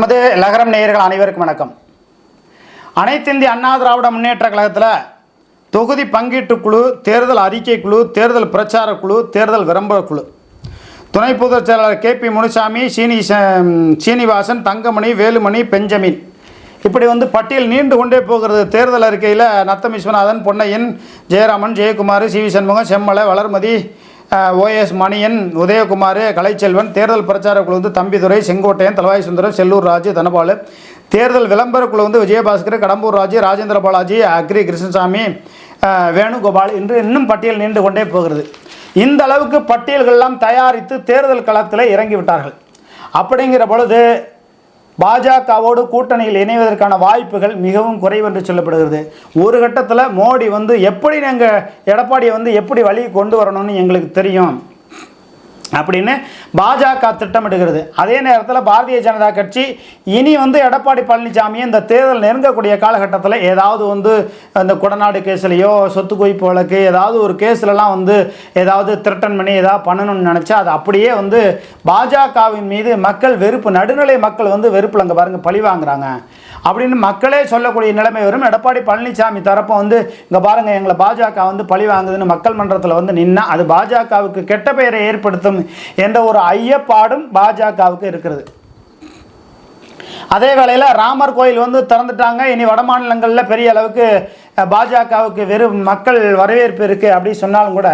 நமது நகரம் நேயர்கள் அனைவருக்கும் வணக்கம். அனைத்திந்திய அண்ணா திராவிட முன்னேற்ற கழகத்தில் தொகுதி பங்கீட்டு குழு தேர்தல் அறிக்கை குழு தேர்தல் பிரச்சார குழு தேர்தல் விளம்பர குழு. துணை பொதுச் செயலாளர் கே பி முனுசாமி சீனி சீனிவாசன் தங்கமணி வேலுமணி பெஞ்சமின். இப்படி வந்து பட்டியல் நீண்டு கொண்டே போகிறது. தேர்தல் அறிக்கையில் Natham Viswanathan Ponnaiyan Jayaraman Jayakumar C V Shanmugam Semmalai Valarmathi OS Manian Udhayakumar Kalaiselvan தேர்தல் பிரச்சார குழு வந்து தம்பிதுரை செங்கோட்டையன் தலவாய் சுந்தரம் செல்லூர் ராஜு தனபாலு. தேர்தல் விளம்பர குழு வந்து விஜயபாஸ்கர் கடம்பூர் ராஜு ராஜேந்திர பாலாஜி அக்ரி கிருஷ்ணசாமி வேணுகோபால். என்று இன்னும் பட்டியல் நீண்டு கொண்டே போகிறது. இந்த அளவுக்கு பட்டியல்கள்லாம் தயாரித்து தேர்தல் களத்தில் இறங்கிவிட்டார்கள். அப்படிங்கிற பொழுது பாஜகவோடு கூட்டணியில் இணைவதற்கான வாய்ப்புகள் மிகவும் குறைவு என்று சொல்லப்படுகிறது. ஒரு கட்டத்தில் மோடி வந்து எப்படி நாங்கள் எடப்பாடியை வந்து எப்படி வழி கொண்டு வரணும்னு எங்களுக்கு தெரியும். அப்படின்னு பாஜக திட்டமிடுகிறது. அதே நேரத்தில் பாரதிய ஜனதா கட்சி இனி வந்து எடப்பாடி பழனிசாமி இந்த தேர்தல் நெருங்கக்கூடிய காலகட்டத்தில் ஏதாவது வந்து இந்த கொடநாடு கேஸ்லையோ சொத்து குவிப்பு வழக்கு ஏதாவது ஒரு கேஸ்லலாம் வந்து ஏதாவது திரட்டன் பண்ணி ஏதாவது பண்ணணும்னு நினச்சா அது அப்படியே வந்து பாஜகவின் மீது மக்கள் வெறுப்பு நடுநிலை மக்கள் வந்து வெறுப்பில் அங்கே பாருங்கள் பழி வாங்குறாங்க. அப்படின்னு மக்களே சொல்லக்கூடிய நிலைமை வரும். எடப்பாடி பழனிசாமி தரப்போ வந்து இங்கே பாருங்கள் எங்களை பாஜக வந்து பழி வாங்குதுன்னு மக்கள் மன்றத்தில் வந்து நின்னா அது பாஜகவுக்கு கெட்ட பெயரை ஏற்படுத்தும் என்ற ஒரு ஐயப்பாடும் பாஜகவுக்கு இருக்கிறது. அதே வேளையில் ராமர் கோயில் வந்து திறந்துட்டாங்க. இனி வட மாநிலங்களில் பெரிய அளவுக்கு பாஜகவுக்கு வெறும் மக்கள் வரவேற்பு இருக்குது அப்படின்னு சொன்னாலும் கூட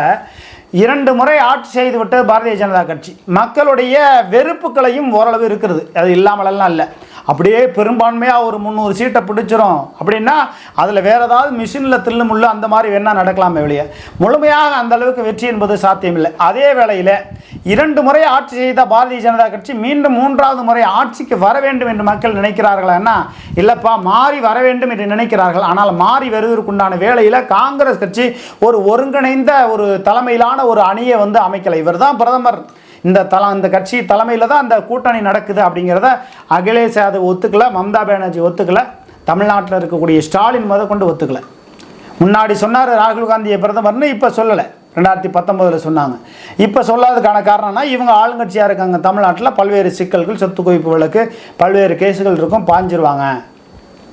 இரண்டு முறை ஆட்சி செய்துவிட்டு பாரதிய ஜனதா கட்சி. மக்களுடைய வெறுப்புகளையும் ஓரளவு இருக்கிறது. அது இல்லாமலெல்லாம் இல்லை. அப்படியே பெரும்பான்மையாக ஒரு முந்நூறு சீட்டை பிடிச்சிரும். அப்படின்னா அதில் வேறு ஏதாவது மிஷினில் தில்லு முள்ளு அந்த மாதிரி வேணால் நடக்கலாமே வெளியே. முழுமையாக அந்த அளவுக்கு வெற்றி என்பது சாத்தியமில்லை. அதே வேளையில் இரண்டு முறை ஆட்சி செய்த பாரதிய ஜனதா கட்சி மீண்டும் மூன்றாவது முறை ஆட்சிக்கு வர வேண்டும் என்று மக்கள் நினைக்கிறார்களா இல்லைப்பா மாறி வர வேண்டும் என்று நினைக்கிறார்கள். ஆனால் மாறி வருவதற்குண்டான வேளையில் காங்கிரஸ் கட்சி ஒரு ஒருங்கிணைந்த ஒரு தலைமையிலான ஒரு அணியை வந்து அமைக்கலை. இவர் தான் பிரதமர். இந்த தல இந்த கட்சி தலைமையில் தான் அந்த கூட்டணி நடக்குது அப்படிங்கிறத அகிலேஷ் யாதவ் ஒத்துக்கலை மம்தா பானர்ஜி ஒத்துக்கலை தமிழ்நாட்டில் இருக்கக்கூடிய ஸ்டாலின் முத கொண்டு ஒத்துக்கலை. முன்னாடி சொன்னார் ராகுல் காந்தியை பிரதமர்னு இப்போ சொல்லலை. ரெண்டாயிரத்தி பத்தொம்போதில் சொன்னாங்க. இப்போ சொல்லாததுக்கான காரணம்னா இவங்க ஆளுங்கட்சியாக இருக்காங்க. தமிழ்நாட்டில் பல்வேறு சிக்கல்கள் சொத்து குவிப்பு வழக்கு பல்வேறு கேஸுகள் இருக்கும் பாஞ்சிருவாங்க.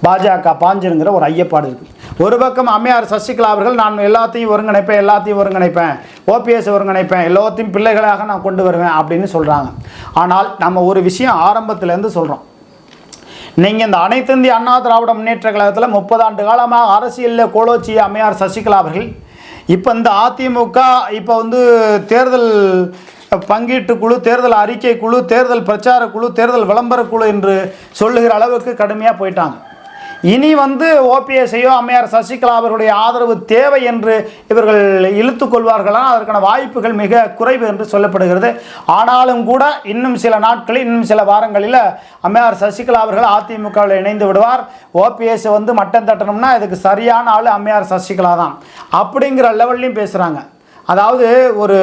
பாஜக பாஞ்சிருங்கிற ஒரு ஐயப்பாடு இருக்குது ஒரு பக்கம் அம்மையார் சசிகலா அவர்கள் நான் எல்லாத்தையும் ஒருங்கிணைப்பேன் எல்லாத்தையும் ஒருங்கிணைப்பேன். ஓபிஎஸ் ஒருங்கிணைப்பேன் எல்லாத்தையும் பிள்ளைகளாக நான் கொண்டு வருவேன் அப்படின்னு சொல்கிறாங்க ஆனால் நம்ம ஒரு விஷயம் ஆரம்பத்துலேருந்து சொல்கிறோம் நீங்கள் இந்த அனைத்து இந்திய அண்ணா திராவிட முன்னேற்ற கழகத்தில் முப்பது ஆண்டு காலமாக அரசியலில் கோலோச்சி அம்மையார் சசிகலா அவர்கள் இப்போ இந்த அதிமுக இப்போ வந்து தேர்தல் பங்கீட்டு குழு தேர்தல் அறிக்கை குழு தேர்தல் பிரச்சார குழு தேர்தல் விளம்பர குழு என்று சொல்லுகிற அளவுக்கு கடுமையாக போயிட்டாங்க. இனி வந்து ஓபிஎஸ்ஐயோ அம்மையார் சசிகலா அவர்களுடைய ஆதரவு தேவை என்று இவர்கள் இழுத்து கொள்வார்களா. அதற்கான வாய்ப்புகள் மிக குறைவு என்று சொல்லப்படுகிறது. ஆனாலும் கூட இன்னும் சில நாட்களில் இன்னும் சில வாரங்களில் அம்மையார் சசிகலா அவர்கள் அதிமுகவில் இணைந்து விடுவார். ஓபிஎஸ் வந்து மட்டம் தட்டணும்னா இதுக்கு சரியான ஆள் அம்மையார் சசிகலா தான். அப்படிங்கிற லெவல்லையும் பேசுகிறாங்க அதாவது ஒரு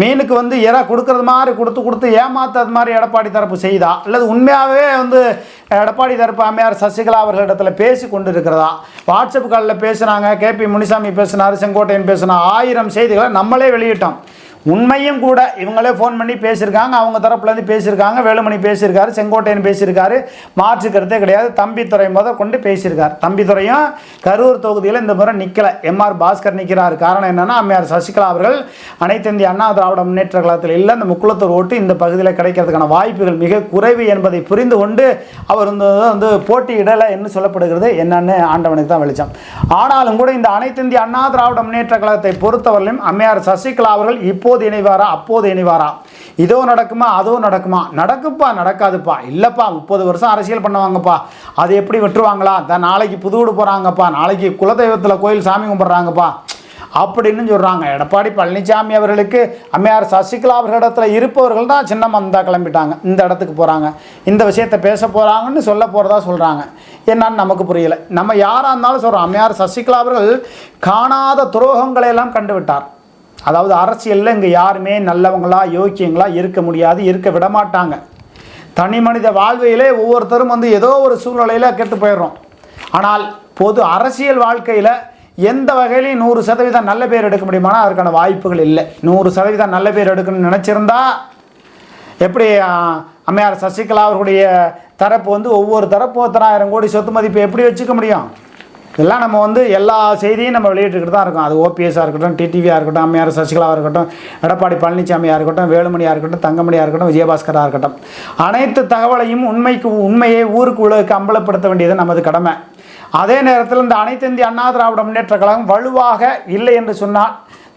மீனுக்கு வந்து இறா கொடுக்கறது மாதிரி கொடுத்து கொடுத்து ஏமாத்தது மாதிரி எடப்பாடி தரப்பு செய்தா? அல்லது உண்மையாகவே வந்து எடப்பாடி தரப்பு அம்மையார் சசிகலா அவர்களிடத்தில் பேசி கொண்டு இருக்கிறதா வாட்ஸ்அப் காலில் பேசுனாங்க கேபி முனிசாமி பேசினார் செங்கோட்டையன் பேசினா ஆயிரம் செய்திகளை நம்மளே வெளியிட்டோம். உண்மையும் கூட இவங்களே ஃபோன் பண்ணி பேசியிருக்காங்க அவங்க தரப்புலேருந்து பேசியிருக்காங்க வேலுமணி பேசியிருக்காரு செங்கோட்டையன் பேசியிருக்காரு மாற்றுக்கிறதே கிடையாது. தம்பித்துறை முத கொண்டு பேசியிருக்கார். தம்பித்துறையும் கரூர் தொகுதியில் இந்த முறை நிற்கலை எம்ஆர் பாஸ்கர் நிற்கிறார் காரணம் என்னென்னா அம்மையார் சசிகலா அவர்கள் அனைத்து இந்திய அண்ணா திராவிட முன்னேற்ற கழகத்தில் இல்லை. இந்த முக்குளத்தூர் ஓட்டு இந்த பகுதியில் கிடைக்கிறதுக்கான வாய்ப்புகள் மிக குறைவு என்பதை புரிந்து கொண்டு அவர் வந்து வந்து போட்டியிடலை என்று சொல்லப்படுகிறது. என்னன்னு ஆண்டவனுக்கு தான் வெளிச்சம். ஆனாலும் கூட இந்த அனைத்து இந்திய அண்ணா திராவிட முன்னேற்ற கழகத்தை பொறுத்தவரையிலும் அம்மையார் சசிகலா அவர்கள் இப்போது இணைவாரா? அப்போது இணைவாரா? இதோ நடக்குமா? அதோ நடக்குமா? நடக்குப்பா நடக்காதுப்பா. இல்லைப்பா முப்பது வருஷம் அரசியல் பண்ணுவாங்கப்பா. அது எப்படி விட்டுருவாங்களா? தான் நாளைக்கு புது வீடு போகிறாங்கப்பா நாளைக்கு குலதெய்வத்தில் கோயில் சாமி கும்பிட்றாங்கப்பா. அப்படின்னு சொல்கிறாங்க எடப்பாடி பழனிசாமி அவர்களுக்கு அம்மையார் சசிகலா அவர்களிடத்தில் இருப்பவர்கள் தான் சின்ன மந்தா கிளம்பிட்டாங்க. இந்த இடத்துக்கு போகிறாங்க இந்த விஷயத்தை பேச போகிறாங்கன்னு சொல்ல போகிறதா சொல்கிறாங்க என்னன்னு நமக்கு புரியலை. நம்ம யாராக இருந்தாலும் சொல்கிறோம் அம்மையார் சசிகலா அவர்கள் காணாத துரோகங்களை எல்லாம் கண்டு விட்டார் அதாவது அரசியலில் இங்கே யாருமே நல்லவங்களா யோக்கியங்களா இருக்க முடியாது இருக்க விட மாட்டாங்க தனி மனித வாழ்வையிலே ஒவ்வொருத்தரும் வந்து ஏதோ ஒரு சூழ்நிலையில் கெட்டு போயிடுறோம். ஆனால் பொது அரசியல் வாழ்க்கையில் எந்த வகையிலையும் நூறு சதவீதம் நல்ல பேர் எடுக்க முடியுமானா அதற்கான வாய்ப்புகள் இல்லை. நூறு சதவீதம் நல்ல பேர் எடுக்கணும்னு நினச்சிருந்தா எப்படி அம்மையார் சசிகலா அவர்களுடைய தரப்பு வந்து ஒவ்வொரு தரப்பு ஒருத்தராயிரம் கோடி சொத்து மதிப்பு எப்படி வச்சுக்க முடியும்? இதெல்லாம் நம்ம வந்து எல்லா செய்தியும் நம்ம வெளியிட்டுக்கிட்டு தான் இருக்கோம். அது ஓபிஎஸ்ஸாக இருக்கட்டும் டிடிவியாக இருக்கட்டும் அம்மையார் சசிகலாவாக இருக்கட்டும் எடப்பாடி பழனிசாமியாக இருக்கட்டும் வேலுமணியாக இருக்கட்டும் தங்கமணியாக இருக்கட்டும் விஜயபாஸ்கராக இருக்கட்டும். அனைத்து தகவலையும் உண்மைக்கு உண்மையை ஊருக்கு உலகுக்கு அம்பலப்படுத்த வேண்டியது நமது கடமை. அதே நேரத்தில் இந்த அனைத்து இந்திய அண்ணா திராவிட முன்னேற்ற கழகம் வலுவாக இல்லை என்று சொன்னால்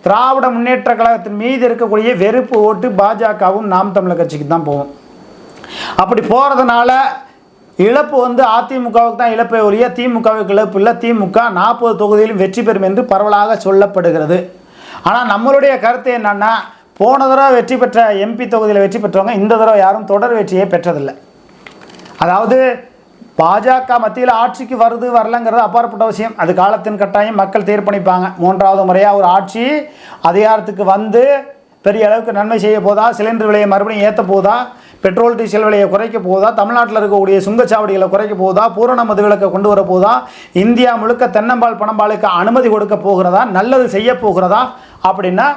திராவிட முன்னேற்ற கழகத்தின் மீது இருக்கக்கூடிய வெறுப்பு ஓட்டு பாஜகவும் நாம் தமிழர் கட்சிக்கு தான் போவோம் அப்படி போகிறதுனால இழப்பு வந்து அதிமுகவுக்கு தான் இழப்பை ஒழிய திமுகவுக்கு இழப்பு இல்லை. திமுக நாற்பது தொகுதியிலும் வெற்றி பெறும் என்று பரவலாக சொல்லப்படுகிறது. ஆனால் நம்மளுடைய கருத்து என்னன்னா போன தடவை வெற்றி பெற்ற எம்பி தொகுதியில் வெற்றி பெற்றவங்க இந்த தடவை யாரும் தொடர் வெற்றியை பெற்றதில்லை. அதாவது பாஜக மத்தியில் ஆட்சிக்கு வருது வரலங்கிறது அப்பாற்பட்ட விஷயம். அது காலத்தின் கட்டாயம் மக்கள் தீர்ப்பணிப்பாங்க. மூன்றாவது முறையாக ஒரு ஆட்சி அதிகாரத்துக்கு வந்து பெரிய அளவுக்கு நன்மை செய்ய போதா? சிலிண்டர் விலையை மறுபடியும் ஏற்ற போதா? பெட்ரோல் டீசல் விலையை குறைக்க போதா? தமிழ்நாட்டில் இருக்கக்கூடிய சுங்கச்சாவடிகளை குறைக்க போதா? பூரண மதுவிலக்கை கொண்டு வர போதா? இந்தியா முழுக்க தென்னம்பால் பணம்பாலுக்கு அனுமதி கொடுக்க போகிறதா? நல்லது செய்ய போகிறதா? அப்படின்னா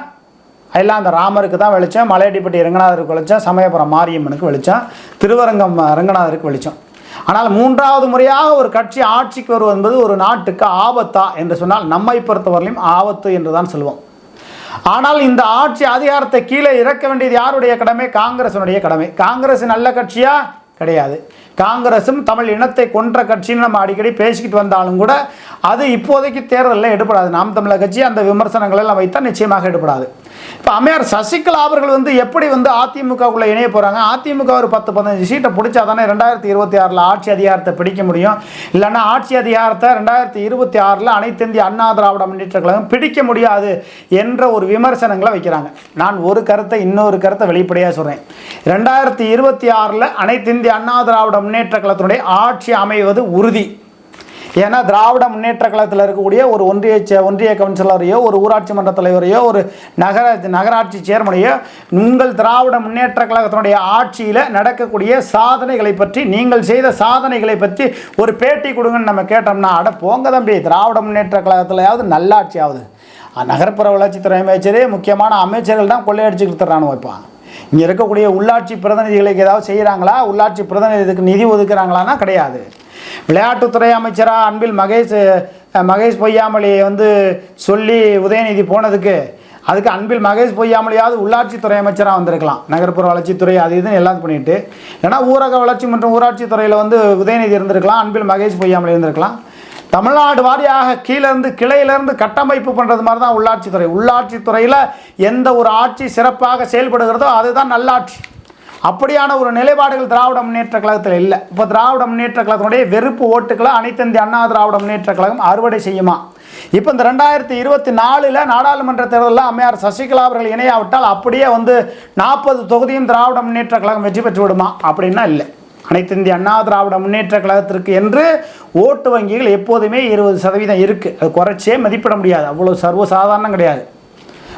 எல்லாம் அந்த ராமருக்கு தான் வெளிச்சம் மலையடிப்பட்டி ரங்கநாதருக்கு வெளிச்சம் சமயபுரம் மாரியம்மனுக்கு வெளிச்சம் திருவரங்கம் ரங்கநாதருக்கு வெளிச்சம். ஆனால் மூன்றாவது முறையாக ஒரு கட்சி ஆட்சிக்கு வருவது என்பது ஒரு நாட்டுக்கு ஆபத்தா என்று சொன்னால் நம்மை பொறுத்தவரையிலும் ஆபத்து என்று தான் சொல்லுவோம் ஆனால் இந்த ஆட்சி அதிகாரத்தை கீழே இறக்க வேண்டியது யாருடைய கடமை? காங்கிரசனுடைய கடமை. காங்கிரஸ் நல்ல கட்சியா? கிடையாது. காங்கிரஸும் தமிழ் இனத்தை கொன்ற கட்சின்னு நம்ம அடிக்கடி பேசிக்கிட்டு வந்தாலும் கூட அது இப்போதைக்கு தேர்தலில் எடுபடாது. நாம் தமிழர் கட்சி அந்த விமர்சனங்களெல்லாம் வைத்தால் நிச்சயமாக எடுபடாது. இப்போ அம்மையார் சசிகலா அவர்கள் வந்து எப்படி வந்து அதிமுகவுக்குள்ளே இணைய போகிறாங்க அதிமுக ஒரு பத்து பதினஞ்சு சீட்டை பிடிச்சா தானே ரெண்டாயிரத்தி இருபத்தி ஆறில் ஆட்சி அதிகாரத்தை பிடிக்க முடியும். இல்லைன்னா ஆட்சி அதிகாரத்தை ரெண்டாயிரத்தி இருபத்தி ஆறில் அனைத்து இந்திய அண்ணா திராவிட முன்னேற்ற கழகம் பிடிக்க முடியாது என்ற ஒரு விமர்சனங்களை வைக்கிறாங்க. நான் ஒரு கருத்தை இன்னொரு கருத்தை வெளிப்படையாக சொல்கிறேன் ரெண்டாயிரத்தி இருபத்தி ஆறில் அனைத்து இந்திய அண்ணா திராவிட முன்னேற்ற கழகத்தினுடைய ஆட்சி அமைவது உறுதி. ஏன்னா திராவிட முன்னேற்ற கழகத்தில் இருக்கக்கூடிய ஒரு ஒன்றிய சே- ஒன்றிய கவுன்சிலரையோ ஒரு ஊராட்சி மன்ற தலைவரையோ ஒரு நகர நகராட்சி சேர்மனையோ உங்கள் திராவிட முன்னேற்ற கழகத்தினுடைய ஆட்சியில் நடக்கக்கூடிய சாதனைகளை பற்றி நீங்கள் செய்த சாதனைகளை பற்றி ஒரு பேட்டி கொடுங்கன்னு நம்ம கேட்டோம்னா அட போங்க தம்பி திராவிட முன்னேற்ற கழகத்திலையாவது நல்லாட்சி ஆகுது நகர்ப்புற வளர்ச்சித்துறை அமைச்சரே முக்கியமான அமைச்சர்கள் தான் கொள்ளையடிச்சுக்கிட்டு தர்றானு வைப்பான் இங்கே இருக்கக்கூடிய உள்ளாட்சி பிரதிநிதிகளுக்கு ஏதாவது செய்கிறாங்களா உள்ளாட்சி பிரதிநிதிக்கு நிதி ஒதுக்குறாங்களான்னா கிடையாது. விளையாட்டுத்துறை அமைச்சராக அன்பில் மகேஷ் மகேஷ் பொய்யாமொழியை வந்து சொல்லி உதயநிதி போனதுக்கு அதுக்கு அன்பில் மகேஷ் பொய்யாமொழியாவது உள்ளாட்சித்துறை அமைச்சராக வந்திருக்கலாம். நகர்ப்புற வளர்ச்சித்துறை அது இதுன்னு எல்லாம் பண்ணிட்டு. ஏன்னா ஊரக வளர்ச்சி மற்றும் ஊராட்சித்துறையில் வந்து உதயநிதி இருந்திருக்கலாம் அன்பில் மகேஷ் பொய்யாமொழி இருந்திருக்கலாம். தமிழ்நாடு வாரியாக கீழேருந்து கிளையிலேருந்து கட்டமைப்பு பண்ணுறது மாதிரி தான் உள்ளாட்சித்துறை உள்ளாட்சித்துறையில் எந்த ஒரு ஆட்சி சிறப்பாக செயல்படுகிறதோ அதுதான் நல்லாட்சி. அப்படியான ஒரு நிலைப்பாடுகள் திராவிட முன்னேற்ற கழகத்தில் இல்லை. இப்போ திராவிட முன்னேற்ற கழகத்தினுடைய வெறுப்பு ஓட்டுக்களை அனைத்து இந்திய அண்ணா திராவிட முன்னேற்ற கழகம் அறுவடை செய்யுமா? இப்போ இந்த ரெண்டாயிரத்தி இருபத்தி நாலில் நாடாளுமன்ற தேர்தலில் அம்மையார் சசிகலா அவர்கள் இணையாவிட்டால் அப்படியே வந்து நாற்பது தொகுதியும் திராவிட முன்னேற்ற கழகம் வெற்றி பெற்று விடுமா? அப்படின்னா இல்லை. அனைத்து இந்திய அண்ணா திராவிட முன்னேற்ற கழகத்திற்கு என்று ஓட்டு வங்கிகள் எப்போதுமே இருபது சதவீதம் இருக்குது அது குறைச்சே மதிப்பிட முடியாது. அவ்வளோ சர்வசாதாரணம் கிடையாது.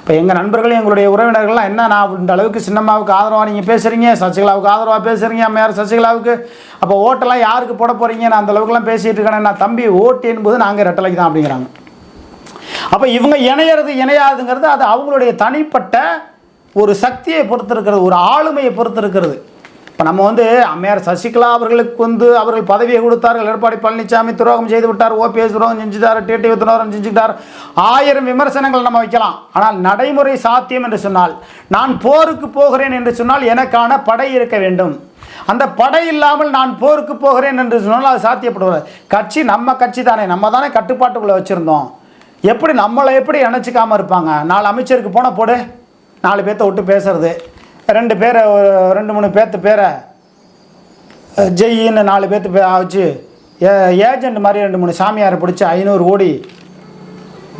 இப்போ எங்கள் நண்பர்கள் எங்களுடைய உறவினர்கள்லாம் என்ன நான் இந்த அளவுக்கு சின்னம்மாவுக்கு ஆதரவாக நீங்கள் பேசுகிறீங்க சசிகலாவுக்கு ஆதரவாக பேசுகிறீங்க அம்மையார் சசிகலாவுக்கு? அப்போ ஓட்டெல்லாம் யாருக்கு போட போகிறீங்க நான் அந்த அளவுக்குலாம் பேசிகிட்டு இருக்கேன் நான் தம்பி ஓட்டு என்பது நாங்கள் ரெட்டலைக்கு தான் அப்படிங்கிறாங்க. அப்போ இவங்க இணையிறது இணையாதுங்கிறது அது அவங்களுடைய தனிப்பட்ட ஒரு சக்தியை பொறுத்து இருக்கிறது ஒரு ஆளுமையை பொறுத்து இருக்கிறது இப்போ நம்ம வந்து அம்மையார் சசிகலா அவர்களுக்கு வந்து அவர்கள் பதவியை கொடுத்தார்கள். எடப்பாடி பழனிசாமி துரோகம் செய்து விட்டார். ஓபிஎஸ் துரோகம் செஞ்சுட்டார். டிடிவி துரோகம் செஞ்சுட்டார். ஆயிரம் விமர்சனங்கள் நம்ம வைக்கலாம். ஆனால் நடைமுறை சாத்தியம் என்று சொன்னால் நான் போருக்கு போகிறேன் என்று சொன்னால் எனக்கான படை இருக்க வேண்டும். அந்த படை இல்லாமல் நான் போருக்கு போகிறேன் என்று சொன்னால் அது சாத்தியப்படுவது. கட்சி நம்ம கட்சி தானே. நம்ம தானே கட்டுப்பாட்டுக்குள்ளே வச்சுருந்தோம். எப்படி நம்மளை எப்படி இணைச்சிக்காமல் இருப்பாங்க? நாலு அமைச்சருக்கு போன போடு. நாலு பேர்த்த விட்டு பேசுறது. ரெண்டு பேரை ரெண்டு மூணு பேர்த்து பேரை ஜெயின்னு நாலு பேர்த்து பே வச்சு ஏஜெண்ட் மாதிரி ரெண்டு மூணு சாமியாரை பிடிச்சி ஐநூறு கோடி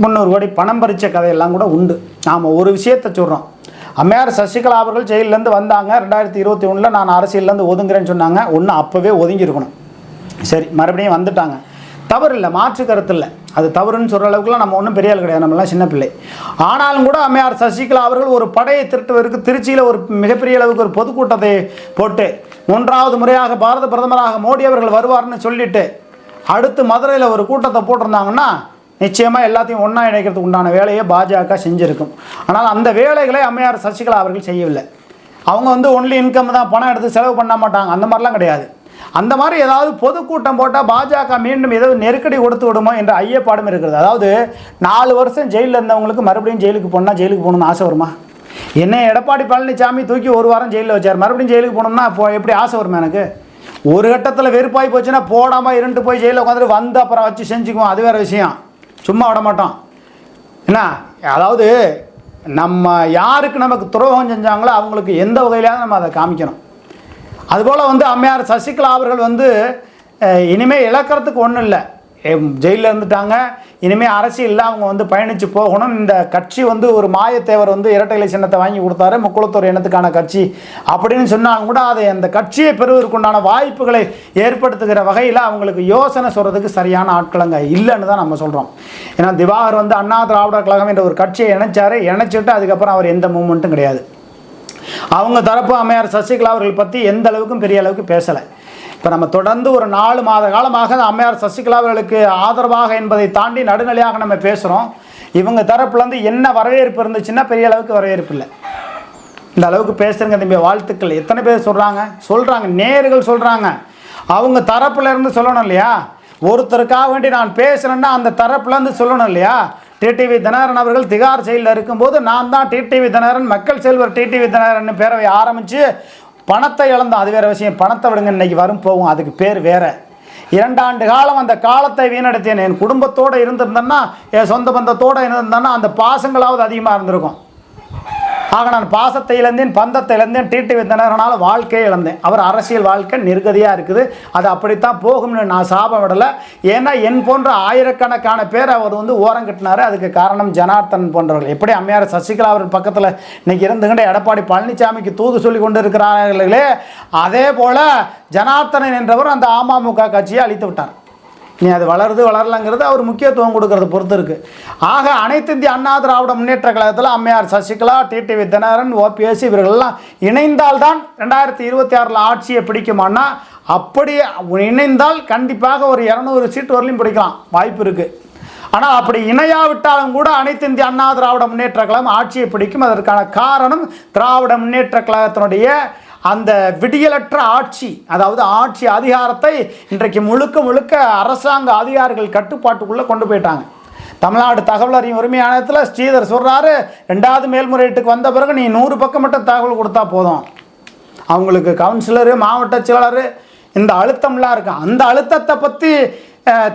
முந்நூறு கோடி பணம் பறித்த கதையெல்லாம் கூட உண்டு. நாம் ஒரு விஷயத்தை சொல்கிறோம் அம்மையார் சசிகலா அவர்கள் ஜெயிலேருந்து வந்தாங்க. ரெண்டாயிரத்தி இருபத்தி ஒன்றில் நான் அரசியல்லேருந்து ஒதுங்குறேன்னு சொன்னாங்க. ஒன்று அப்போவே ஒதுங்கியிருக்கணும். சரி மறுபடியும் வந்துட்டாங்க. தவறு இல்லை மாற்று கருத்து இல்லை. அது தவறுன்னு சொல்கிற அளவுக்குலாம் நம்ம ஒன்றும் பெரிய ஆள் கிடையாது. நம்மளாம் சின்ன பிள்ளை. ஆனாலும் கூட அம்மையார் சசிகலா அவர்கள் ஒரு படையை திருட்டுவதற்கு திருச்சியில் ஒரு மிகப்பெரிய அளவுக்கு ஒரு பொதுக்கூட்டத்தை போட்டு மூன்றாவது முறையாக பாரத பிரதமராக மோடி அவர்கள் வருவார்னு சொல்லிட்டு அடுத்து மதுரையில் ஒரு கூட்டத்தை போட்டிருந்தாங்கன்னா நிச்சயமாக எல்லாத்தையும் ஒன்றா இணைக்கிறதுக்கு உண்டான வேலையை பாஜக செஞ்சுருக்கும். ஆனால் அந்த வேலைகளை அம்மையார் சசிகலா அவர்கள் செய்யவில்லை. அவங்க வந்து ஒன்லி இன்கம் தான் பணம் எடுத்து செலவு பண்ண மாட்டாங்க. அந்த மாதிரிலாம் கிடையாது. அந்த மாதிரி ஏதாவது பொதுக்கூட்டம் போட்டால் பாஜக மீண்டும் ஏதாவது நெருக்கடி கொடுத்து விடுமோ என்ற ஐயப்பாடும் இருக்கிறது. அதாவது நாலு வருஷம் ஜெயிலில் இருந்தவங்களுக்கு மறுபடியும் ஜெயிலுக்கு போனால் ஜெயிலுக்கு போகணும்னு ஆசை வருமா? என்ன எடப்பாடி பழனிசாமி தூக்கி ஒரு வாரம் ஜெயிலில் வச்சார். மறுபடியும் ஜெயிலுக்கு போகணும்னா எப்படி ஆசை வருமா எனக்கு? ஒரு கட்டத்தில் வெறுப்பாகி போச்சுன்னா போடாமல் இருண்டு போய் ஜெயிலில் உட்காந்துட்டு வந்து அப்புறம் வச்சு செஞ்சுக்குவோம். அது வேறு விஷயம். சும்மா விட மாட்டோம். என்ன? அதாவது நம்ம யாருக்கு நமக்கு துரோகம் செஞ்சாங்களோ அவங்களுக்கு எந்த வகையிலாவது நம்ம அதை காமிக்கணும். அதுபோல் வந்து அம்மையார் சசிகலா அவர்கள் வந்து இனிமேல் இழக்கிறதுக்கு ஒன்றும் இல்லை. ஜெயிலில் இருந்துட்டாங்க. இனிமேல் அரசியலில் அவங்க வந்து பயணித்து போகணும். இந்த கட்சி வந்து ஒரு மாயத்தேவர் வந்து இரட்டை இலை சின்னத்தை வாங்கி கொடுத்தாரு. முக்குளத்தூர் இனத்துக்கான கட்சி அப்படின்னு சொன்னாலும் கூட அதை அந்த கட்சியை பெறுவதற்குண்டான வாய்ப்புகளை ஏற்படுத்துகிற வகையில் அவங்களுக்கு யோசனை சொல்கிறதுக்கு சரியான ஆட்களங்க இல்லைன்னு தான் நம்ம சொல்கிறோம் ஏன்னா திவாகர் வந்து அண்ணா திராவிடர் கழகம் என்ற ஒரு கட்சியை இணைச்சாரு. இணைச்சிட்டு அதுக்கப்புறம் அவர் எந்த மூமெண்ட்டும் கிடையாது. அவங்க தரப்பு அம்மையார் சசிகலா அவர்கள் பற்றி எந்த அளவுக்கும் பெரிய அளவுக்கு பேசலை. இப்போ நம்ம தொடர்ந்து ஒரு நாலு மாத காலமாக அம்மையார் சசிகலா அவர்களுக்கு ஆதரவாக என்பதை தாண்டி நடுநிலையாக நம்ம பேசுகிறோம் இவங்க தரப்புலேருந்து என்ன வரவேற்பு இருந்துச்சுன்னா பெரிய அளவுக்கு வரவேற்பு இல்லை. இந்த அளவுக்கு பேசுகிறங்க தம்பி வாழ்த்துக்கள். எத்தனை பேர் சொல்கிறாங்க சொல்கிறாங்க நேர்கள் சொல்கிறாங்க அவங்க தரப்புலேருந்து சொல்லணும் இல்லையா? ஒருத்தருக்காக வேண்டி நான் பேசுகிறேன்னா அந்த தரப்புலேருந்து சொல்லணும் இல்லையா? டிடிவி தினகரன் அவர்கள் திகார் செயலில் இருக்கும்போது நான் தான் டிடிவி தினகரன் மக்கள் செல்வர் டிடிவி தினகரன் பேரவை ஆரம்பித்து பணத்தை இழந்தோம். அது வேற விஷயம். பணத்தை விடுங்க இன்றைக்கி வரும் போகும். அதுக்கு பேர் வேறு. இரண்டாண்டு காலம் அந்த காலத்தை வீணடித்தேன். என் குடும்பத்தோடு இருந்திருந்தேன்னா என் சொந்த பந்தத்தோடு இருந்திருந்தேன்னா அந்த பாசங்களாவது அதிகமாக இருந்திருக்கும். ஆக நான் பாசத்தை இழந்தேன் பந்தத்தை இழந்தேன் டீட்டு வித்தனரனால வாழ்க்கையை இழந்தேன். அவர் அரசியல் வாழ்க்கை நிர்கதியாக இருக்குது. அது அப்படித்தான் போகும்னு நான் சாபம் விடலை. ஏன்னா என் போன்ற ஆயிரக்கணக்கான பேர் அவர் வந்து ஓரம் கட்டினாரு. அதுக்கு காரணம் ஜனார்த்தன் போன்றவர்கள். எப்படி அம்மையார் சசிகலா அவர் பக்கத்தில் இன்னைக்கு இருந்துகிட்ட எடப்பாடி பழனிசாமிக்கு தூது சொல்லி கொண்டு இருக்கிறார்களே அதே போல் ஜனார்த்தனன் என்றவர் அந்த அமமுக கட்சியை அழித்து விட்டார். நீ அது வளருது வளரலங்கிறது அவர் முக்கியத்துவம் கொடுக்கறத பொறுத்து இருக்குது ஆக அனைத்து இந்திய அண்ணா திராவிட முன்னேற்ற கழகத்தில் அம்மையார் சசிகலா டிடிவி தினகரன் ஓபிஎஸ் இவர்கள்லாம் இணைந்தால்தான் ரெண்டாயிரத்தி இருபத்தி ஆறில் ஆட்சியை பிடிக்குமான்னா அப்படி இணைந்தால் கண்டிப்பாக ஒரு இரநூறு சீட் வரலையும் பிடிக்கலாம். வாய்ப்பு இருக்குது ஆனால் அப்படி இணையாவிட்டாலும் கூட அனைத்து இந்திய அண்ணா திராவிட முன்னேற்ற கழகம் ஆட்சியை பிடிக்கும். அதற்கான காரணம் திராவிட முன்னேற்ற கழகத்தினுடைய அந்த விடியலற்ற ஆட்சி அதாவது ஆட்சி அதிகாரத்தை இன்றைக்கு முழுக்க முழுக்க அரசாங்க அதிகாரிகள் கட்டுப்பாட்டுக்குள்ளே கொண்டு போயிட்டாங்க. தமிழ்நாடு தகவல் அறியும் உரிமை ஆணையத்தில் ஸ்ரீதர் சொல்கிறாரு ரெண்டாவது மேல்முறையீட்டுக்கு வந்த பிறகு நீ நூறு பக்கம் மட்டும் தகவல் கொடுத்தா போதும். அவங்களுக்கு கவுன்சிலரு மாவட்ட செயலாளர் இந்த அழுத்தம்லாம் இருக்கு. அந்த அழுத்தத்தை பற்றி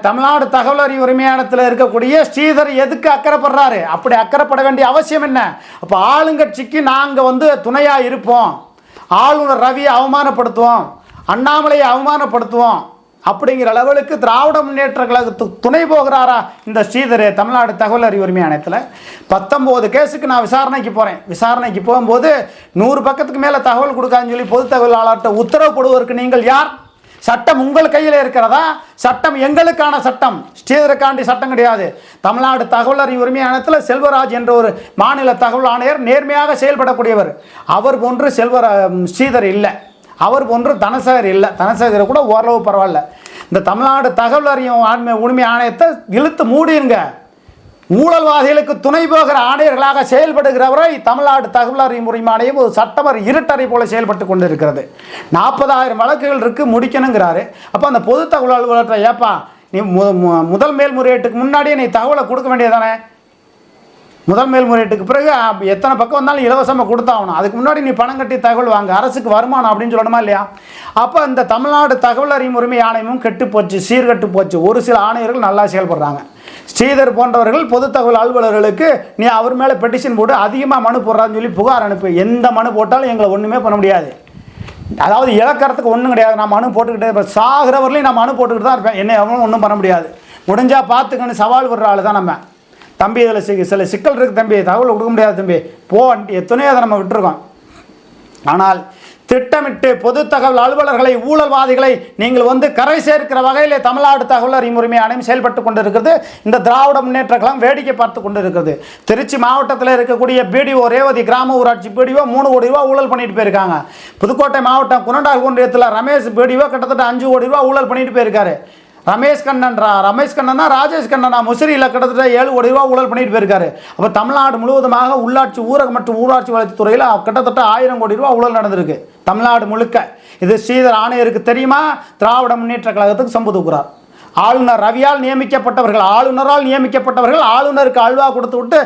தமிழ்நாடு தகவல் அறிவு உரிமையானத்தில் இருக்கக்கூடிய ஸ்ரீதர் எதுக்கு அக்கறைப்படுறாரு? அப்படி அக்கறைப்பட வேண்டிய அவசியம் என்ன? அப்போ ஆளுங்கட்சிக்கு நாங்கள் வந்து துணையாக இருப்போம். ஆளுநர் ரவியை அவமானப்படுத்துவோம் அண்ணாமலையை அவமானப்படுத்துவோம் அப்படிங்கிற லெவலுக்கு திராவிட முன்னேற்ற கழகத்துக்கு துணை போகிறாரா இந்த ஸ்ரீதர். தமிழ்நாடு தகவல் அறிவு உரிமை ஆணையத்தில் பத்தொம்போது கேஸுக்கு நான் விசாரணைக்கு போகிறேன் விசாரணைக்கு போகும்போது நூறு பக்கத்துக்கு மேலே தகவல் கொடுக்காதுன்னு சொல்லி பொது தகவலாளர்கிட்ட உத்தரவு போடுவதற்கு நீங்கள் யார்? சட்டம் உங்கள் கையில் இருக்கிறதா? சட்டம் எங்களுக்கான சட்டம். ஸ்ரீதருக்காண்டி சட்டம் கிடையாது. தமிழ்நாடு தகவல் அறிவு உரிமை ஆணையத்தில் செல்வராஜ் என்ற ஒரு மாநில தகவல் ஆணையர் நேர்மையாக செயல்படக்கூடியவர். அவர் போன்று செல்வர ஸ்ரீதர் இல்லை. அவர் போன்று தனசேகர் இல்லை. தனசேகர் கூட ஓரளவு பரவாயில்ல. இந்த தமிழ்நாடு தகவல் அறியும் ஆண்மை உரிமை ஆணையத்தை இழுத்து மூடிருங்க. ஊழல்வாதிகளுக்கு துணை போகிற ஆணையர்களாக செயல்படுகிறவரை தமிழ்நாடு தகவல் அறியும் ஆணையம் ஒரு சட்டமர் இருட்டறை போல செயல்பட்டு கொண்டிருக்கிறது. நாற்பதாயிரம் வழக்குகள் இருக்கு முடிக்கணுங்கிறாரு. அப்போ அந்த பொது தகவல் அலுவலர்கிட்ட ஏப்பா நீ மு- முதல் மேல்முறையீட்டுக்கு முன்னாடியே நீ தகவலை கொடுக்க வேண்டியதானே முதல் மேல்முறையீட்டுக்கு பிறகு எத்தனை பக்கம் வந்தாலும் இலவசமாக கொடுத்தாகணும். அதுக்கு முன்னாடி நீ பணம் கட்டி தகவல் வாங்க. அரசுக்கு வருமானம் அப்படின்னு சொல்லணுமா இல்லையா? அப்போ இந்த தமிழ்நாடு தகவல் அறியும் உரிமை ஆணையமும் கெட்டு போச்சு சீர்கெட்டு போச்சு. ஒரு சில ஆணையர்கள் நல்லா செயல்படுறாங்க. ஸ்ரீதர் போன்றவர்கள் பொது தகவல் அலுவலர்களுக்கு நீ அவர் மேலே பெட்டிஷன் போட்டு அதிகமாக மனு போடுறான்னு சொல்லி புகார் அனுப்பு. எந்த மனு போட்டாலும் எங்களை ஒன்றுமே பண்ண முடியாது. அதாவது இழக்கிறதுக்கு ஒன்றும் கிடையாது. நான் மனு போட்டுக்கிட்டே இப்போ சாகிறவர்களையும் நான் மனு போட்டுக்கிட்டு தான் இருப்பேன். என்ன எவ்வளோ ஒன்றும் பண்ண முடியாது. முடிஞ்சால் பார்த்துக்கன்னு சவால் விடுற ஆள் தான் நம்ம. தம்பி இதில் சி சில சிக்கல் இருக்குது தம்பி. தகவல் கொடுக்க முடியாது தம்பி. போ எத்தனையோ அதை நம்ம விட்டுருக்கோம். ஆனால் திட்டமிட்டு பொது தகவல் அலுவலர்களை ஊழல்வாதிகளை நீங்கள் வந்து கரை சேர்க்கிற வகையில் தமிழ்நாடு தகவல் அறிமுறைமை உரிமை ஆணையம் செயல்பட்டு கொண்டிருக்கிறது. இந்த திராவிட முன்னேற்ற கழகம் வேடிக்கை பார்த்து கொண்டிருக்கிறது. திருச்சி மாவட்டத்தில் இருக்கக்கூடிய பிடிஓ ரேவதி கிராம ஊராட்சி பிடிஓ மூணு கோடி ரூபா ஊழல் பண்ணிட்டு போயிருக்காங்க. புதுக்கோட்டை மாவட்டம் குனண்டால் ஒன்றியத்தில் ரமேஷ் பிடிஓ கிட்டத்தட்ட அஞ்சு கோடி ரூபா ஊழல் பண்ணிட்டு போயிருக்காரு. ரமேஷ் கண்ணன்றா. ரமேஷ் கண்ணனா ராஜேஷ் கண்ணனா முசிறியில் கிட்டத்தட்ட ஏழு கோடி ரூபா ஊழல் பண்ணிட்டு போயிருக்காரு. அப்போ தமிழ்நாடு முழுவதுமாக உள்ளாட்சி ஊரக மற்றும் ஊராட்சி வளர்ச்சி துறையில் கிட்டத்தட்ட ஆயிரம் கோடி ரூபா ஊழல் நடந்திருக்கு. தமிழ்நாடு முழுக்க. இது ஸ்ரீதர் ஆணையருக்கு தெரியுமா? திராவிட முன்னேற்ற கழகத்துக்கு சம்பு தூக்குறார். ஆளுநர் ரவியால் நியமிக்கப்பட்டவர்கள் ஆளுநரால் நியமிக்கப்பட்டவர்கள் ஆளுநருக்கு அல்வா கொடுத்து விட்டு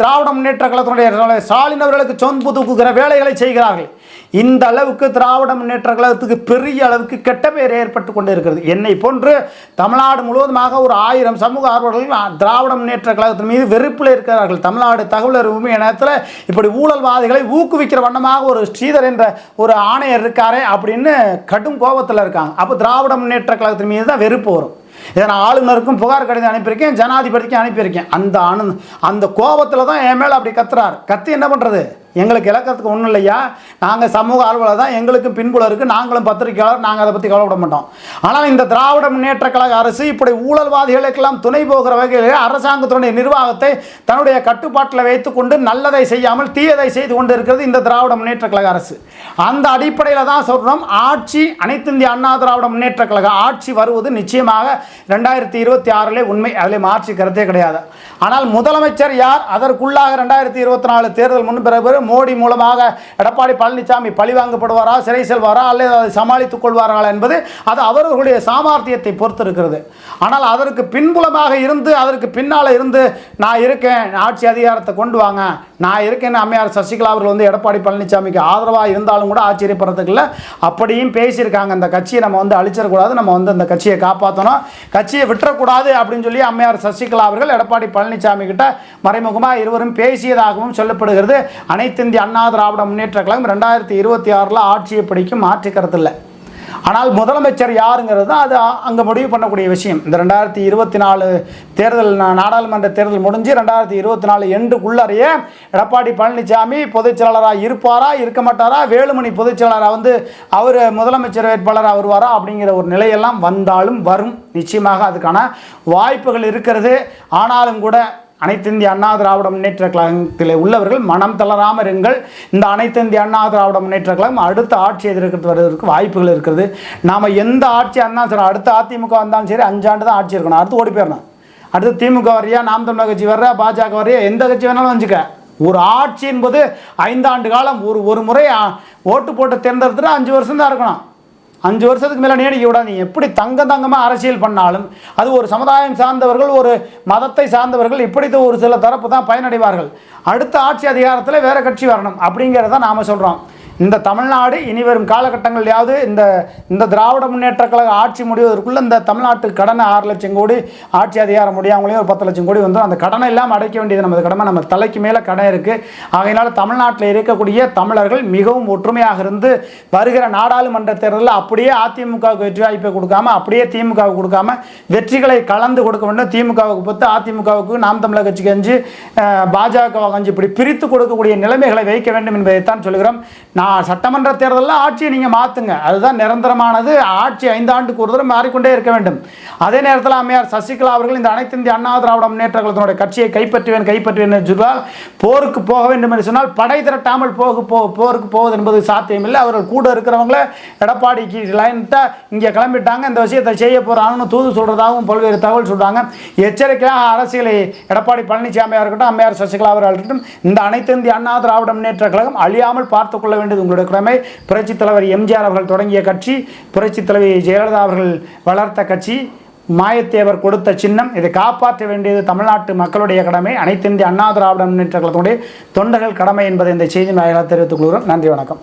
திராவிட முன்னேற்ற கழகத்தினுடைய ஸ்டாலின் அவர்களுக்கு சொன்பு தூக்குகிற வேலைகளை செய்கிறார்கள். இந்த அளவுக்கு திராவிட முன்னேற்ற கழகத்துக்கு பெரிய அளவுக்கு கெட்ட பெயர் ஏற்பட்டு கொண்டு இருக்கிறது என்னை போன்று தமிழ்நாடு முழுவதுமாக ஒரு ஆயிரம் சமூக ஆர்வலர்கள் திராவிட முன்னேற்ற கழகத்தின் மீது வெறுப்பில் இருக்கிறார்கள். தமிழ்நாடு தகவல் அறிவு நேரத்தில் இப்படி ஊழல்வாதிகளை ஊக்குவிக்கிற வண்ணமாக ஒரு ஸ்ரீதர் என்ற ஒரு ஆணையர் இருக்காரே அப்படின்னு கடும் கோபத்தில் இருக்காங்க. அப்போ திராவிட முன்னேற்ற கழகத்தின் மீது தான் வெறுப்பு வரும். இதை நான் ஆளுநருக்கும் புகார் கடிதம் அனுப்பியிருக்கேன் ஜனாதிபதிக்கும் அனுப்பியிருக்கேன். அந்த அனு அந்த கோபத்தில் தான் என் மேலே அப்படி கத்துறாரு. கத்தி என்ன பண்ணுறது எங்களுக்கு இலக்கத்துக்கு ஒன்றும் இல்லையா? நாங்கள் சமூக ஆர்வலர் தான். எங்களுக்கும் பின்புலம் இருக்குது நாங்களும் பத்திரிகையாளர். நாங்கள் அதை பற்றி கவலைப்பட மாட்டோம். ஆனால் இந்த திராவிட முன்னேற்ற கழக அரசு இப்படி ஊழல்வாதிகளுக்கெல்லாம் துணை போகிற வகையில் அரசாங்கத்தினுடைய நிர்வாகத்தை தன்னுடைய கட்டுப்பாட்டில் வைத்துக்கொண்டு நல்லதை செய்யாமல் தீயதை செய்து கொண்டு இருக்கிறது இந்த திராவிட முன்னேற்ற கழக அரசு. அந்த அடிப்படையில் தான் சொல்கிறோம் ஆட்சி அனைத்து இந்திய அண்ணா திராவிட முன்னேற்ற கழக ஆட்சி வருவது நிச்சயமாக ரெண்டாயிரத்தி இருபத்தி ஆறிலே உண்மை. அதில் மாற்றி கருத்தே கிடையாது. ஆனால் முதலமைச்சர் யார்? அதற்குள்ளாக ரெண்டாயிரத்தி இருபத்தி நாலு தேர்தல் முன்பிறகு மோடி மூலமாக எடப்பாடி பழனிசாமி பழிவாங்கப்படுவாரா சிறை செல்வாரா அல்லது அதை சமாளித்துக் கொள்வார்களா என்பது அது அவர்களுடைய சாமர்த்தியத்தை பொறுத்து இருக்கிறது ஆனால் அதற்கு பின்புலமாக இருந்து அதற்கு பின்னால் இருந்து நான் இருக்கேன் ஆட்சி அதிகாரத்தை கொண்டு வாங்க நான் இருக்கேன்னு அம்மையார் சசிகலா அவர்கள் வந்து எடப்பாடி பழனிசாமிக்கு ஆதரவாக இருந்தாலும் கூட ஆச்சரியப்படுறதுக்கு இல்லை. அப்படியும் பேசியிருக்காங்க. அந்த கட்சியை நம்ம வந்து அழிச்சிடக்கூடாது நம்ம வந்து அந்த கட்சியை காப்பாற்றணும் கட்சியை விட்டுறக்கூடாது அப்படின்னு சொல்லி அம்மையார் சசிகலா அவர்கள் எடப்பாடி பழனிசாமி கிட்ட மறைமுகமாக இருவரும் பேசியதாகவும் சொல்லப்படுகிறது. அனைத்து இந்திய அண்ணா திராவிட முன்னேற்ற கழகம் ரெண்டாயிரத்தி இருபத்தி ஆறில் ஆட்சியை பிடிக்கும் மாற்றிக்கிறதில்லை ஆனால் முதலமைச்சர் யாருங்கிறது தான் அது அங்கே முடிவு பண்ணக்கூடிய விஷயம். இந்த ரெண்டாயிரத்தி இருபத்தி நாலு தேர்தல் நாடாளுமன்ற தேர்தல் முடிஞ்சு ரெண்டாயிரத்தி இருபத்தி நாலு எண்டுக்குள்ளறைய எடப்பாடி பழனிசாமி பொதுச் செயலாளராக இருப்பாரா இருக்க மாட்டாரா வேலுமணி பொதுச் செயலாளராக வந்து அவர் முதலமைச்சர் வேட்பாளராக வருவாரா அப்படிங்கிற ஒரு நிலையெல்லாம் வந்தாலும் வரும். நிச்சயமாக அதுக்கான வாய்ப்புகள் இருக்கிறது. ஆனாலும் கூட அனைத்து இந்திய அண்ணா திராவிட முன்னேற்ற கழகத்தில் உள்ளவர்கள் மனம் தளராமல் இருங்கள். இந்த அனைத்து இந்திய அண்ணா திராவிட முன்னேற்ற கழகம் அடுத்த ஆட்சி எதிர்க்கிறது வருவதற்கு வாய்ப்புகள் இருக்கிறது நாம் எந்த ஆட்சி அண்ணா சரி அடுத்த அதிமுக வந்தாலும் சரி அஞ்சாண்டு தான் ஆட்சி இருக்கணும். அடுத்து ஓடி போயிடணும். அடுத்து திமுக வரையா நாம் தமிழர் கட்சி வர்ற பாஜக வரையா எந்த கட்சி வேணாலும் வச்சுக்க ஒரு ஆட்சி என்பது ஐந்தாண்டு காலம் ஒரு ஒரு முறை ஓட்டு போட்டு தேர்ந்தெடுத்துட்டு அஞ்சு வருஷம் தான் இருக்கணும். அஞ்சு வருஷத்துக்கு மேலே நீடிக்க விடாது நீ எப்படி தங்க தங்கமாக அரசியல் பண்ணாலும் அது ஒரு சமுதாயம் சார்ந்தவர்கள் ஒரு மதத்தை சார்ந்தவர்கள் இப்படி ஒரு சில தரப்பு தான் பயனடைவார்கள். அடுத்த ஆட்சி அதிகாரத்தில் வேற கட்சி வரணும். அப்படிங்கிறத நாம் சொல்கிறோம் இந்த தமிழ்நாடு இனி வரும் காலகட்டங்களையாவது இந்த இந்த திராவிட முன்னேற்ற கழக ஆட்சி முடிவதற்குள்ள இந்த தமிழ்நாட்டு கடனை ஆறு லட்சம் கோடி ஆட்சி அதிகாரம் முடியாமலையும் ஒரு பத்து லட்சம் கோடி வந்து அந்த கடனை இல்லாமல் அடைக்க வேண்டியது நமது கடமை. நம்ம தலைக்கு மேலே கடன் இருக்குது ஆகையினால தமிழ்நாட்டில் இருக்கக்கூடிய தமிழர்கள் மிகவும் ஒற்றுமையாக இருந்து வருகிற நாடாளுமன்ற தேர்தலில் அப்படியே அதிமுகவுக்கு வெற்றி வாய்ப்பை கொடுக்காம அப்படியே திமுகவுக்கு கொடுக்காம வெற்றிகளை கலந்து கொடுக்க வேண்டும். திமுகவுக்கு பத்து அதிமுகவுக்கு நாம் தமிழக கட்சிக்கு அஞ்சு பாஜக அஞ்சு இப்படி பிரித்து கொடுக்கக்கூடிய நிலைமைகளை வைக்க வேண்டும் என்பதைத்தான் சொல்கிறோம் நான் சட்டமன்ற தேர்தலில் ஆட்சியை நீங்கள் மாற்றுங்க அதுதான் நிரந்தரமானது. ஆட்சி ஐந்தாண்டுக்கு ஒரு தடவை மாறிக்கொண்டே இருக்க வேண்டும். அதே நேரத்தில் அம்மையார் சசிகலா அவர்கள் இந்த அனைத்து இந்திய அண்ணா திராவிட முன்னேற்ற கழகத்தினுடைய கட்சியை கைப்பற்றுவேன் கைப்பற்றுவேன் என்று சொன்னால் போருக்கு போக வேண்டும் என்று சொன்னால் படை திரட்டாமல் போக போ போருக்கு போவது என்பது சாத்தியமில்லை. அவர்கள் கூட இருக்கிறவங்கள எடப்பாடிக்கு லைன்ட்டா இங்கே கிளம்பிட்டாங்க. இந்த விஷயத்தை செய்ய போகிறாங்கன்னு தூது சொல்கிறதாகவும் பல்வேறு தகவல் சொல்கிறாங்க எச்சரிக்கையாக அரசியலை எடப்பாடி பழனிசாமியாக இருக்கட்டும் அம்மையார் சசிகலா அவர்கள் இருக்கட்டும் இந்த அனைத்து இந்திய அண்ணா திராவிட முன்னேற்ற கழகம் அழியாமல் பார்த்துக்கொள்ள வேண்டும் அது உங்களுடைய கடமை. புரட்சி தலைவர் எம்ஜிஆர் அவர்கள் தொடங்கிய கட்சி புரட்சி தலைவி ஜெயலலிதா அவர்கள் வளர்த்த கட்சி மாயத்தேவர் கொடுத்த சின்னம் இதை காப்பாற்ற வேண்டியது தமிழ்நாட்டு மக்களுடைய கடமை. அனைத்து இந்திய அண்ணா திராவிட முன்னேற்ற கழகத்தினுடைய தொண்டர்கள் கடமை என்பதை இந்த செய்தி வாயிலாக தெரிவித்துக் கொள்கிறோம். நன்றி வணக்கம்.